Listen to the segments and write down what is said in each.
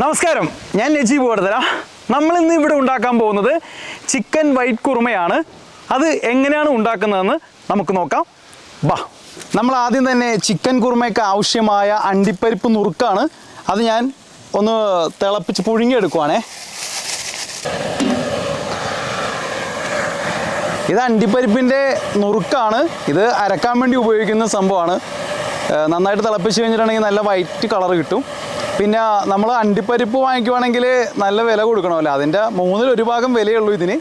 നമസ്കാരം. ഞാൻ നജീബ് വർദ്ധന നമ്മൾ ഇന്ന് ഇവിടെ ഉണ്ടാക്കാൻ പോകുന്നത് ചിക്കൻ വൈറ്റ് കുറുമയാണ്. അത് എങ്ങനെയാണ് ഉണ്ടാക്കുന്നതെന്ന് നമുക്ക് നോക്കാം. ബാ. നമ്മൾ ആദ്യം തന്നെ ചിക്കൻ കുറുമയ്ക്ക് ആവശ്യമായ അണ്ടിപ്പരിപ്പ് നുറുക്കാണ്. അത് ഞാൻ ഒന്ന് തിളപ്പിച്ച് പുഴുങ്ങിയെടുക്കുവാണേ. ഇത് അണ്ടിപ്പരിപ്പിന്റെ നുറുക്കാണ്. ഇത് അരക്കാൻ വേണ്ടി ഉപയോഗിക്കുന്ന സംഭവമാണ്. നന്നായിട്ട് തിളപ്പിച്ച് കഴിഞ്ഞിട്ടുണ്ടെങ്കിൽ നല്ല വൈറ്റ് കളർ കിട്ടും. പിന്നെ നമ്മൾ അണ്ടിപ്പരിപ്പ് വാങ്ങിക്കുവാണെങ്കിൽ നല്ല വില കൊടുക്കണമല്ലോ. അതിന്റെ മൂന്നിൽ ഒരു ഭാഗം വിലയുള്ളൂ ഇതിന്.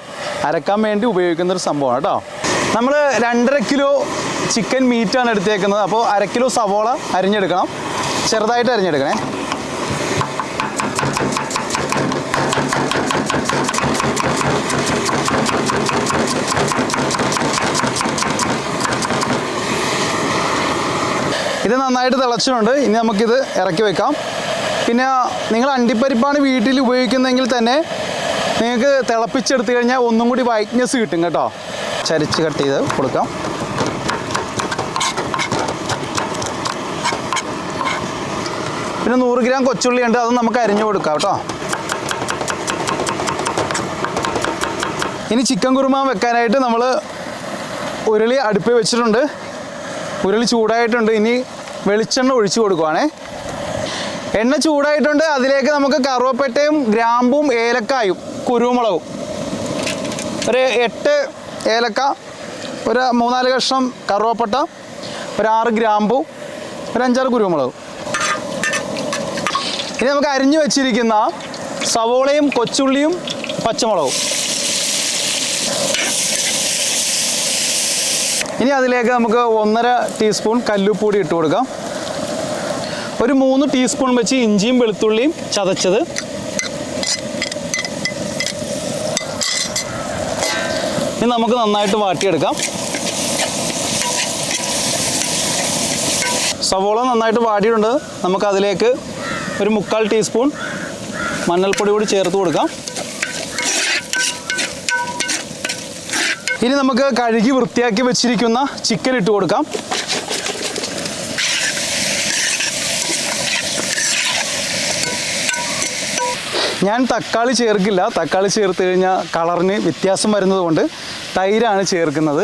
അരക്കാൻ വേണ്ടി ഉപയോഗിക്കുന്ന ഒരു സംഭവമാണ് കേട്ടോ. നമ്മൾ രണ്ടര കിലോ ചിക്കൻ മീറ്റാണ് എടുത്തേക്കുന്നത്. അപ്പോൾ അര കിലോ സവോള അരിഞ്ഞെടുക്കണം. ചെറുതായിട്ട് അരിഞ്ഞെടുക്കണേ. നന്നായിട്ട് തിളച്ചിട്ടുണ്ട്. ഇനി നമുക്കിത് ഇറക്കി വെക്കാം. പിന്നെ നിങ്ങൾ അണ്ടിപ്പരിപ്പാണ് വീട്ടിൽ ഉപയോഗിക്കുന്നതെങ്കിൽ തന്നെ നിങ്ങൾക്ക് തിളപ്പിച്ചെടുത്ത് കഴിഞ്ഞാൽ ഒന്നും കൂടി വൈറ്റ്നെസ് കിട്ടും കേട്ടോ. ചരിച്ച് കട്ട് ചെയ്ത് കൊടുക്കാം. പിന്നെ നൂറ് ഗ്രാം കൊച്ചുള്ളി ഉണ്ട് അത് നമുക്ക് അരിഞ്ഞു കൊടുക്കാം കേട്ടോ. ഇനി ചിക്കൻ കുറുമ വെക്കാനായിട്ട് നമ്മൾ ഉരുളി അടുപ്പിൽ വെച്ചിട്ടുണ്ട്. ഉരുളി ചൂടായിട്ടുണ്ട്. ഇനി വെളിച്ചെണ്ണ ഒഴിച്ചു കൊടുക്കുവാണേ. എണ്ണ ചൂടായിട്ടുണ്ട്. അതിലേക്ക് നമുക്ക് കറുവപ്പട്ടയും ഗ്രാമ്പും ഏലക്കായും കുരുമുളകും. ഒരു എട്ട് ഏലക്ക ഒരു മൂന്നാൽ കഷ്ണം കറുവപ്പട്ട ഒരു ആറ് ഗ്രാമ്പു ഒരു അഞ്ചാറ് കുരുമുളകും. ഇനി നമുക്ക് അരിഞ്ഞു വെച്ചിരിക്കുന്ന സവോളയും കൊച്ചുള്ളിയും പച്ചമുളകും. ഇനി അതിലേക്ക് നമുക്ക് ഒന്നര ടീസ്പൂൺ കല്ലുപ്പൊടി ഇട്ട് കൊടുക്കാം. ഒരു മൂന്ന് ടീസ്പൂൺ വെച്ച് ഇഞ്ചിയും വെളുത്തുള്ളിയും ചതച്ചത്. ഇനി നമുക്ക് നന്നായിട്ട് വാട്ടിയെടുക്കാം. സവോള നന്നായിട്ട് വാടിയിട്ടുണ്ട്. നമുക്കതിലേക്ക് ഒരു മുക്കാൽ ടീസ്പൂൺ മഞ്ഞൾപ്പൊടി കൂടി ചേർത്ത് കൊടുക്കാം. ഇനി നമുക്ക് കഴുകി വൃത്തിയാക്കി വെച്ചിരിക്കുന്ന ചിക്കൻ ഇട്ട് കൊടുക്കാം. ഞാൻ തക്കാളി ചേർക്കില്ല. തക്കാളി ചേർത്ത് കഴിഞ്ഞാൽ കളറിന് വ്യത്യാസം വരുന്നത് കൊണ്ട് തൈരാണ് ചേർക്കുന്നത്.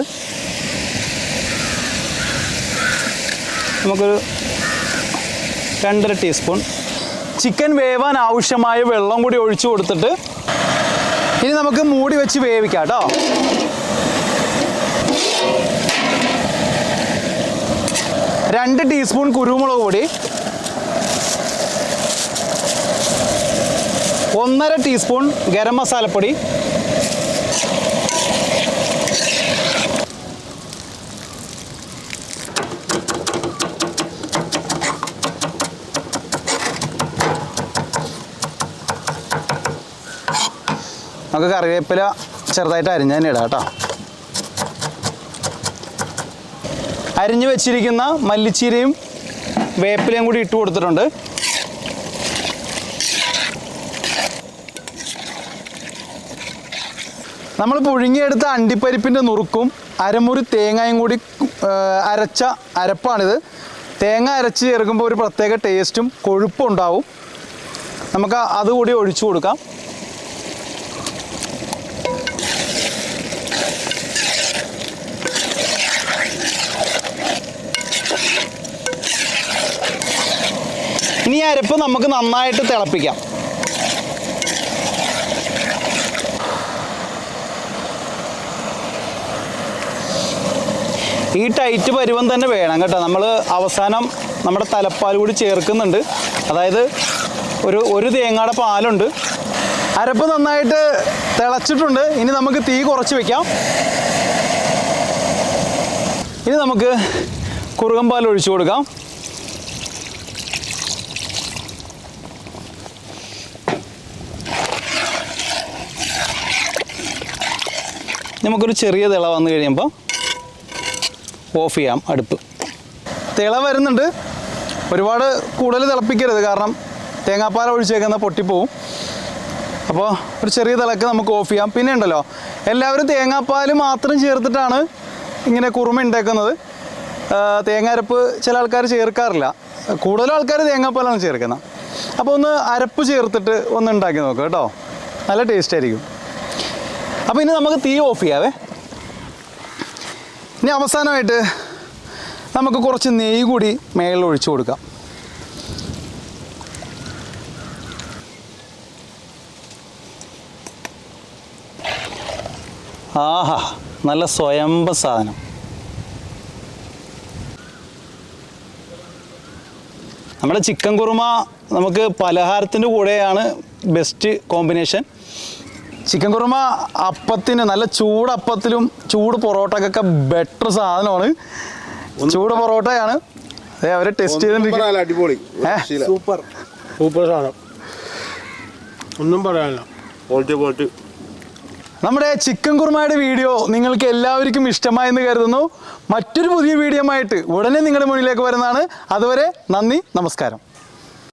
നമുക്കൊരു രണ്ടര ടീസ്പൂൺ ചിക്കൻ വേവാൻ ആവശ്യമായ വെള്ളം കൂടി ഒഴിച്ചു കൊടുത്തിട്ട് ഇനി നമുക്ക് മൂടി വെച്ച് വേവിക്കാം കേട്ടോ. രണ്ട് ടീസ്പൂൺ കുരുമുളക് പൊടി. ഒന്നര ടീസ്പൂൺ ഗരം മസാലപ്പൊടി. നമുക്ക് കറിവേപ്പില ചെറുതായിട്ട് അരിഞ്ഞ് തന്നെ ഇടാം കേട്ടോ. അരിഞ്ഞു വെച്ചിരിക്കുന്ന മല്ലിച്ചീരയും വേപ്പിലയും കൂടി ഇട്ട് കൊടുത്തിട്ടുണ്ട്. നമ്മൾ പുഴുങ്ങിയെടുത്ത അണ്ടിപ്പരിപ്പിന്റെ നുറുക്കും അരമുറി തേങ്ങയും കൂടി അരച്ച അരപ്പാണിത്. തേങ്ങ അരച്ച് ചേർക്കുമ്പോൾ ഒരു പ്രത്യേക ടേസ്റ്റും കൊഴുപ്പും ഉണ്ടാവും. നമുക്ക് അതുകൂടി ഒഴിച്ചു കൊടുക്കാം. ഇനി അരപ്പ് നമുക്ക് നന്നായിട്ട് തിളപ്പിക്കാം. ഈ ടൈറ്റ് പരുവം തന്നെ വേണം കേട്ടോ. നമ്മൾ അവസാനം നമ്മുടെ തലപ്പാൽ കൂടി ചേർക്കുന്നുണ്ട്. അതായത് ഒരു ഒരു തേങ്ങയുടെ പാലുണ്ട്. അരപ്പ് നന്നായിട്ട് തിളച്ചിട്ടുണ്ട്. ഇനി നമുക്ക് തീ കുറച്ച് വെക്കാം. ഇനി നമുക്ക് കുറുകൻ പാൽ ഒഴിച്ചു കൊടുക്കാം. നമുക്കൊരു ചെറിയ തിള വന്നു കഴിയുമ്പോൾ ഓഫ് ചെയ്യാം അടുപ്പ്. തിള വരുന്നുണ്ട്. ഒരുപാട് കൂടുതൽ തിളപ്പിക്കരുത്. കാരണം തേങ്ങാപ്പാൽ ഒഴിച്ചേക്കുന്ന പൊട്ടിപ്പോവും. അപ്പോൾ ഒരു ചെറിയ തിളക്ക് നമുക്ക് ഓഫ് ചെയ്യാം. പിന്നെ ഉണ്ടല്ലോ എല്ലാവരും തേങ്ങാപ്പാൽ മാത്രം ചേർത്തിട്ടാണ് ഇങ്ങനെ കുറുമ ഉണ്ടാക്കുന്നത്. തേങ്ങാരപ്പ് ചില ആൾക്കാർ ചേർക്കാറില്ല. കൂടുതൽ ആൾക്കാർ തേങ്ങാപ്പാലാണ് ചേർക്കുന്നത്. അപ്പോൾ ഒന്ന് അരപ്പ് ചേർത്തിട്ട് ഒന്ന് ഉണ്ടാക്കി നോക്കാം കേട്ടോ. നല്ല ടേസ്റ്റ് ആയിരിക്കും. അപ്പോൾ ഇനി നമുക്ക് തീ ഓഫ് ചെയ്യാവേ. ഇനി അവസാനമായിട്ട് നമുക്ക് കുറച്ച് നെയ്യ് കൂടി മേളിൽ ഒഴിച്ചു കൊടുക്കാം. ആഹാ നല്ല സ്വയംഭ സാധനം. നമ്മുടെ ചിക്കൻ കുറുമ നമുക്ക് പലഹാരത്തിന്റെ കൂടെയാണ് ബെസ്റ്റ് കോമ്പിനേഷൻ ചിക്കൻ കുറുമ അപ്പത്തിന് നല്ല ചൂട് അപ്പത്തിലും ചൂട് പൊറോട്ടക്കൊക്കെ ബെറ്റർ സാധനമാണ്. ചൂട് പൊറോട്ടയാണ്. അതെ അവരെ ടെസ്റ്റ് ചെയ്തിട്ടുണ്ട് അടിപൊളി. സൂപ്പർ. സൂപ്പർ സാധനം. ഒന്നും പറയാനില്ല. ക്വാളിറ്റി ക്വാളിറ്റി നമ്മുടെ ചിക്കൻ കുറുമയുടെ വീഡിയോ നിങ്ങൾക്ക് എല്ലാവർക്കും ഇഷ്ടമായെന്ന് കരുതുന്നു. മറ്റൊരു പുതിയ വീഡിയോ ആയിട്ട് ഉടനെ നിങ്ങളുടെ മുന്നിലേക്ക് വരുന്നതാണ്. അതുവരെ നന്ദി നമസ്കാരം.